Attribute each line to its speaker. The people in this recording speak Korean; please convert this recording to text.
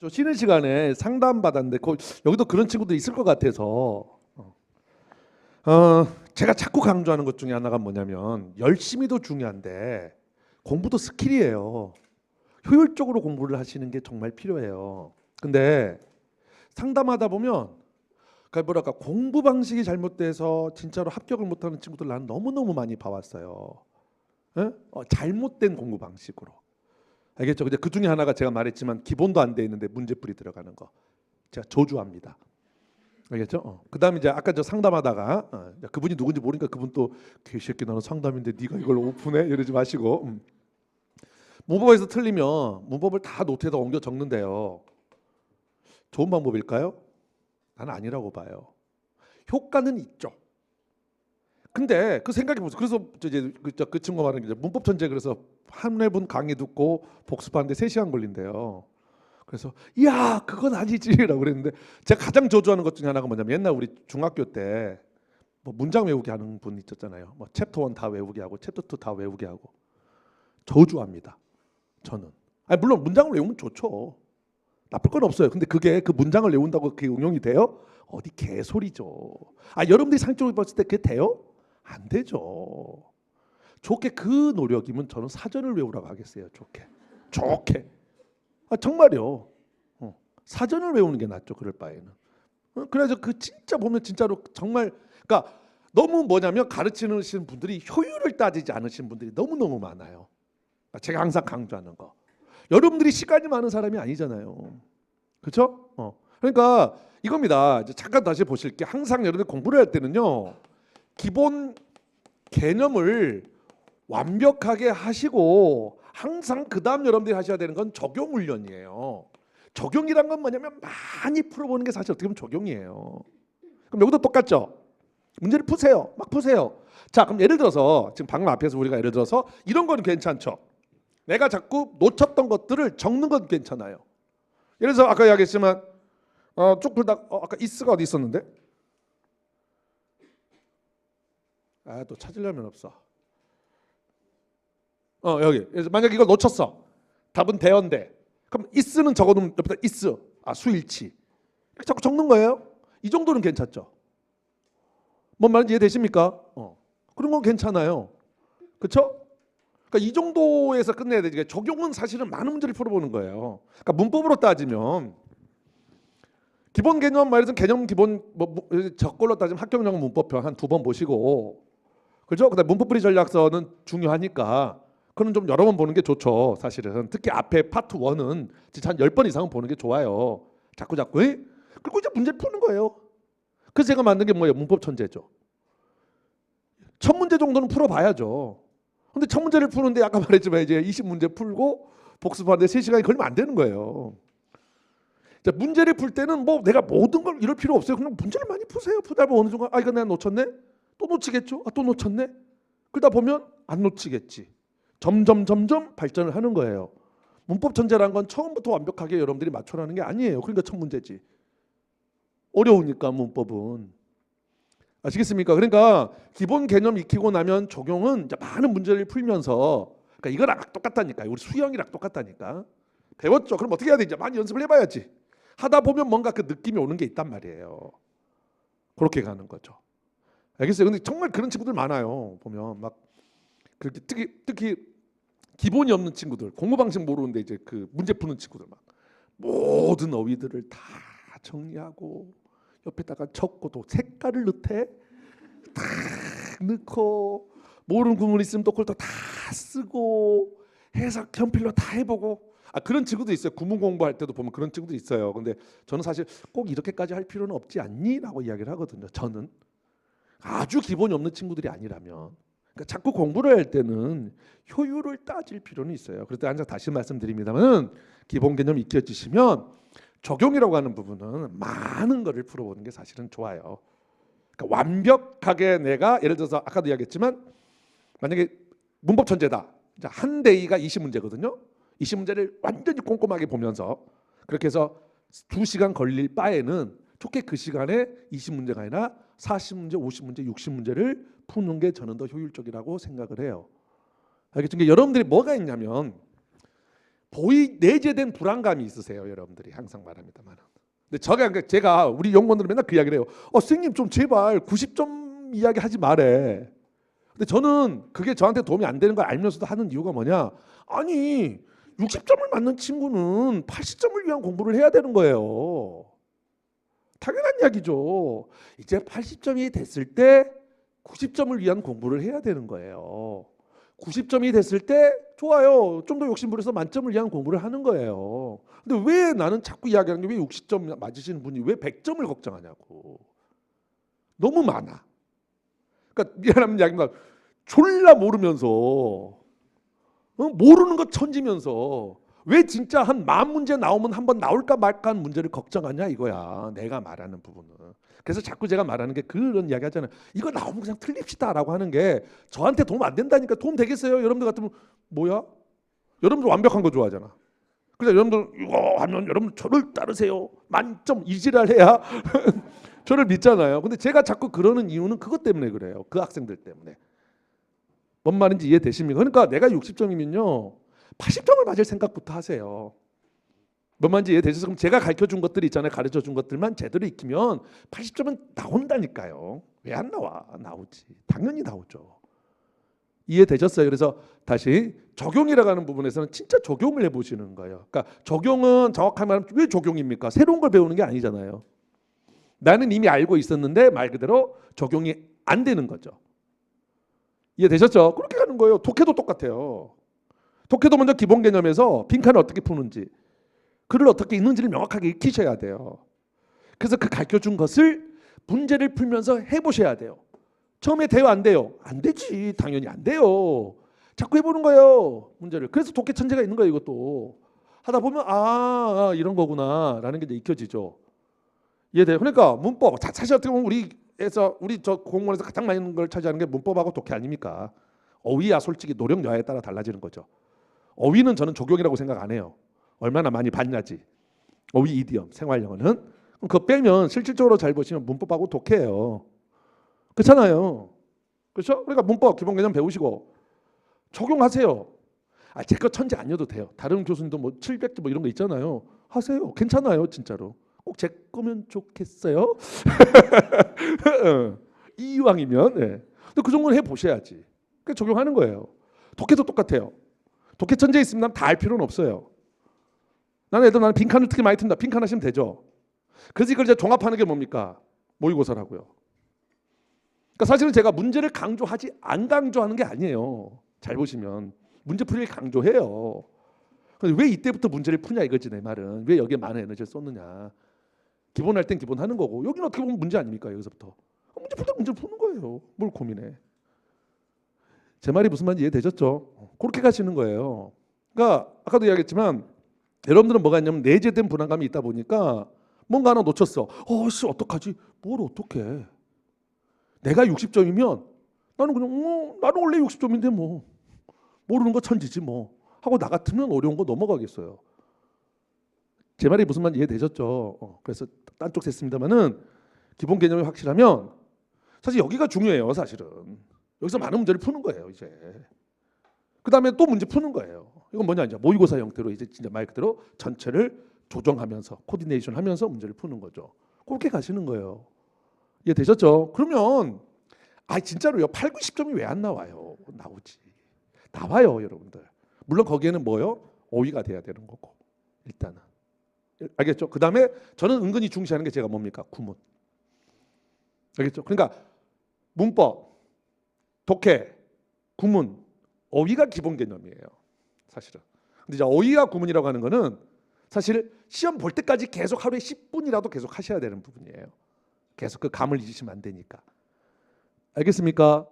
Speaker 1: 저 쉬는 시간에 상담 받았는데 거- 여기도 그런 친구들 있을 것 같아서 어, 어, 제가 자꾸 강조하는 것 중에 하나가 뭐냐면 열심히도 중요한데 공부도 스킬이에요. 효율적으로 공부를 하시는 게 정말 필요해요. 근데 상담하다 보면 그러니까 뭐랄까 공부 방식이 잘못돼서 진짜로 합격을 못하는 친구들 나는 너무 너무 많이 봐왔어요. 예? 어, 잘못된 공부 방식으로. 알겠죠? 근데 그 중에 하나가 제가 말했지만 기본도 안 돼 있는데 문제풀이 들어가는 거. 제가 저주합니다. 알겠죠? 어. 그다음에 이제 아까 저 상담하다가 어, 야, 그분이 누군지 모르니까 그분 또 개새끼 나는 상담인데 네가 이걸 오픈해 이러지 마시고 음. 문법에서 틀리면 문법을 다 노트에다 옮겨 적는데요. 좋은 방법일까요? 나는 아니라고 봐요. 효과는 있죠. 근데 그 생각해 보세요. 그래서 저 이제 그, 저, 그 친구가 말하는 게 문법 천재 그래서 한 회분 강의 듣고 복습하는데 3시간 걸린대요. 그래서 야 그건 아니지라고 그랬는데 제가 가장 저주하는 것 중에 하나가 뭐냐면 옛날 우리 중학교 때 뭐 문장 외우기 하는 분 있었잖아요. 뭐 챕터 1 다 외우게 하고 챕터 2 다 외우게 하고 저주합니다. 저는. 아니 물론 문장을 외우면 좋죠. 나쁠 건 없어요. 근데 그게 그 문장을 외운다고 그게 응용이 돼요? 어디 개소리죠. 아 여러분들이 상적으로 봤을 때 그게 돼요? 안 되죠. 좋게 그 노력이면 저는 사전을 외우라고 하겠어요. 좋게. 좋게. 아 정말요. 어, 사전을 외우는 게 낫죠. 그럴 바에는. 어, 그래서 그 진짜 보면 진짜로 정말 그러니까 너무 뭐냐면 가르치는 분들이 효율을 따지지 않으신 분들이 너무 너무 많아요. 그러니까 제가 항상 강조하는 거. 여러분들이 시간이 많은 사람이 아니잖아요. 그렇죠? 어. 그러니까 이겁니다. 잠깐 다시 보실게. 항상 여러분들 공부를 할 때는요. 기본 개념을 완벽하게 하시고 항상 그 다음 여러분들이 하셔야 되는 건 적용 훈련이에요. 적용이란 건 뭐냐면 많이 풀어보는 게 사실 어떻게 보면 적용이에요. 그럼 여기도 똑같죠. 문제를 푸세요. 막 푸세요. 자, 그럼 예를 들어서 지금 방금 앞에서 우리가 예를 들어서 이런 건 괜찮죠. 내가 자꾸 놓쳤던 것들을 적는 건 괜찮아요. 예를 들어서 아까 이야기했지만 어, 쭉 풀다 어, 아까 이스가 어디 있었는데? 아, 또 찾으려면 없어. 어, 여기. 만약 이걸 놓쳤어. 답은 대연대. 그럼 이스는 적어놓으면 옆에다 이스. 아, 수일치. 자꾸 적는 거예요. 이 정도는 괜찮죠. 뭔 말인지 이해되십니까? 어. 그런 건 괜찮아요. 그렇죠? 그러니까 이 정도에서 끝내야 되지. 적용은 사실은 많은 문제를 풀어보는 거예요. 그러니까 문법으로 따지면 기본 개념 말해서 개념 기본 뭐 저걸로 따지면 학경영 문법편 한 두 번 보시고 그죠? 그다음 문법풀이 전략서는 중요하니까 그는 좀 여러 번 보는 게 좋죠. 사실은 특히 앞에 파트 1은 진짜 한 10번 이상은 보는 게 좋아요. 자꾸 자꾸 에? 그리고 이제 문제 푸는 거예요. 그래서 제가 만든 게 뭐예요? 문법 천재죠. 첫 문제 정도는 풀어봐야죠. 근데 첫 문제를 푸는데 아까 말했지만 이제 20문제 풀고 복습하는데 3시간이 걸리면 안 되는 거예요. 자, 문제를 풀 때는 뭐 내가 모든 걸 이럴 필요 없어요. 그냥 문제를 많이 푸세요. 푸다 보면 어느 순간 아 이거 내가 놓쳤네. 또 놓치겠죠. 아 또 놓쳤네. 그러다 보면 안 놓치겠지. 점점 점점 발전을 하는 거예요. 문법 천재란 건 처음부터 완벽하게 여러분들이 맞춰라는 게 아니에요. 그러니까 첫 문제지. 어려우니까 문법은 아시겠습니까? 그러니까 기본 개념 익히고 나면 적용은 많은 문제를 풀면서 그러니까 이거랑 똑같다니까요. 우리 수영이랑 똑같다니까. 배웠죠. 그럼 어떻게 해야 되지? 많이 연습을 해봐야지. 하다 보면 뭔가 그 느낌이 오는 게 있단 말이에요. 그렇게 가는 거죠. 알겠어요. 근데 정말 그런 친구들 많아요. 보면 막 그렇게 특히 특히 기본이 없는 친구들, 공부 방식 모르는데 이제 그 문제 푸는 친구들 막 모든 어휘들을 다 정리하고 옆에다가 적고 또 색깔을 넣대 다 넣고 모르는 구문 있으면 또 그걸 또 다 쓰고 해석 현필로 다 해보고 아 그런 친구도 있어요 구문 공부할 때도 보면 그런 친구도 있어요 근데 저는 사실 꼭 이렇게까지 할 필요는 없지 않니?라고 이야기를 하거든요 저는 아주 기본이 없는 친구들이 아니라면 그러니까 자꾸 공부를 할 때는 효율을 따질 필요는 있어요 때 항상 다시 말씀드립니다만 기본 개념 익혀지시면 적용이라고 하는 부분은 많은 거를 풀어보는 게 사실은 좋아요. 그러니까 완벽하게 내가 예를 들어서 아까도 이야기했지만 만약에 문법 천재다. 자, 한 데이가 20문제거든요. 20문제를 완전히 꼼꼼하게 보면서 그렇게 해서 2시간 걸릴 바에는 좋게 그 시간에 20문제가 아니라 40문제, 50문제, 60문제를 푸는 게 저는 더 효율적이라고 생각을 해요. 알겠죠? 그러니까 여러분들이 뭐가 있냐면 보이 내재된 불안감이 있으세요, 여러분들이 항상 말합니다만. 근데 제가 제가 우리 연구원들은 맨날 그 이야기를 해요. 어, 선생님 좀 제발 90점 이야기 하지 말래. 근데 저는 그게 저한테 도움이 안 되는 걸 알면서도 하는 이유가 뭐냐? 아니 60점을 맞는 친구는 80점을 위한 공부를 해야 되는 거예요. 당연한 이야기죠. 이제 80점이 됐을 때 90점을 위한 공부를 해야 되는 거예요. 90점이 됐을 때 좋아요. 좀 더 욕심 부려서 만점을 위한 공부를 하는 거예요. 근데 왜 나는 자꾸 이야기하는 게 왜 60점 맞으시는 분이 왜 100점을 걱정하냐고. 너무 많아. 그러니까 미안한 이야기입니다. 졸라 모르면서 어? 모르는 것 천지면서 왜 진짜 한 만 문제 나오면 한 번 나올까 말까 하는 문제를 걱정하냐 이거야. 내가 말하는 부분은. 그래서 자꾸 제가 말하는 게 그런 이야기 하잖아요. 이거 나오면 그냥 틀립시다라고 하는 게 저한테 도움 안 된다니까 도움 되겠어요? 여러분들 같으면 뭐야? 여러분들 완벽한 거 좋아하잖아. 그래서 여러분들 이거 하면 여러분 저를 따르세요. 만점 이지랄 해야 저를 믿잖아요. 근데 제가 자꾸 그러는 이유는 그것 때문에 그래요. 그 학생들 때문에. 뭔 말인지 이해되십니까? 그러니까 내가 60점이면요. 80점을 맞을 생각부터 하세요. 뭔 말인지 이해되셔서 그럼 제가 가르쳐 준 것들 있잖아요. 가르쳐 준 것들만 제대로 익히면 80점은 나온다니까요. 왜 안 나와? 나오지. 당연히 나오죠. 이해되셨어요? 그래서 다시 적용이라고 하는 부분에서는 진짜 적용을 해보시는 거예요. 그러니까 적용은 정확하게 말하면 왜 적용입니까? 새로운 걸 배우는 게 아니잖아요. 나는 이미 알고 있었는데 말 그대로 적용이 안 되는 거죠. 이해되셨죠? 그렇게 가는 거예요. 독해도 똑같아요. 독해도 먼저 기본 개념에서 빈칸을 어떻게 푸는지, 글을 어떻게 읽는지를 명확하게 익히셔야 돼요. 그래서 그 가르쳐 준 것을 문제를 풀면서 해보셔야 돼요. 처음에 돼요 안 돼요? 안 되지 당연히 안 돼요. 자꾸 해보는 거예요 문제를. 그래서 독해 천재가 있는 거예요 이것도. 하다 보면 아, 아, 이런 거구나라는 게 이제 익혀지죠. 이해돼요? 그러니까 문법 자, 사실 어떻게 보면 우리에서 우리 저 공무원에서 가장 많이 있는 걸 차지하는 게 문법하고 독해 아닙니까? 어휘야 솔직히 노력 여하에 따라 달라지는 거죠. 어휘는 저는 적용이라고 생각 안 해요. 얼마나 많이 봤냐지. 어휘 이디엄 생활 영어는 그거 빼면 실질적으로 잘 보시면 문법하고 독해예요. 그렇잖아요. 그렇죠? 그러니까 문법 기본 개념 배우시고 적용하세요. 아, 제 거 천재 아니어도 돼요. 다른 교수님도 뭐 700점 뭐 이런 거 있잖아요. 하세요. 괜찮아요, 진짜로. 꼭 제 거면 좋겠어요. 이왕이면. 네. 근데 그 정도는 해 보셔야지. 그 적용하는 거예요. 독해도 똑같아요. 독해 천재 있으면 다알 필요는 없어요. 나는 애들 나는 빈칸을 특히 많이 튼다. 빈칸 하시면 되죠. 그래서 이걸 이제 종합하는 게 뭡니까? 모의고사라고요. 그러니까 사실은 제가 문제를 강조하지 안 강조하는 게 아니에요. 잘 보시면 문제 풀이를 강조해요. 근데 왜 이때부터 문제를 푸냐 이거지 내 말은 왜 여기에 많은 에너지를 쏟느냐. 기본 할 땐 기본 하는 거고 여기는 어떻게 보면 문제 아닙니까 여기서부터 문제 풀때 문제 푸는 거예요. 뭘 고민해? 제 말이 무슨 말인지 이해되셨죠? 그렇게 가시는 거예요. 그러니까 아까도 이야기했지만 여러분들은 뭐가 있냐면 내재된 불안감이 있다 보니까 뭔가 하나 놓쳤어. 어 씨 어떡하지? 뭘 어떡해? 내가 60점이면 나는 그냥 어, 나는 원래 60점인데 뭐 모르는 거 천지지 뭐 하고 나 같으면 어려운 거 넘어가겠어요. 제 말이 무슨 말인지 이해되셨죠? 어, 그래서 딴 쪽 됐습니다만은 기본 개념이 확실하면 사실 여기가 중요해요. 사실은 여기서 많은 문제를 푸는 거예요. 이제 그 다음에 또 문제 푸는 거예요. 이건 뭐냐 이제 모의고사 형태로 이제 진짜 말 그대로 전체를 조정하면서 코디네이션 하면서 문제를 푸는 거죠. 그렇게 가시는 거예요. 이해 되셨죠? 그러면 아 진짜로요. 8, 90점이 왜 안 나와요? 나오지. 나와요, 여러분들. 물론 거기에는 뭐요? 어휘가 돼야 되는 거고. 일단은. 알겠죠? 그다음에 저는 은근히 중시하는 게 제가 뭡니까? 구문. 알겠죠? 그러니까 문법, 독해, 구문, 어휘가 기본 개념이에요. 사실은. 근데 이제 어휘와 구문이라고 하는 거는 사실 시험 볼 때까지 계속 하루에 10분이라도 계속 하셔야 되는 부분이에요. 계속 그 감을 잊으시면 안 되니까. 알겠습니까?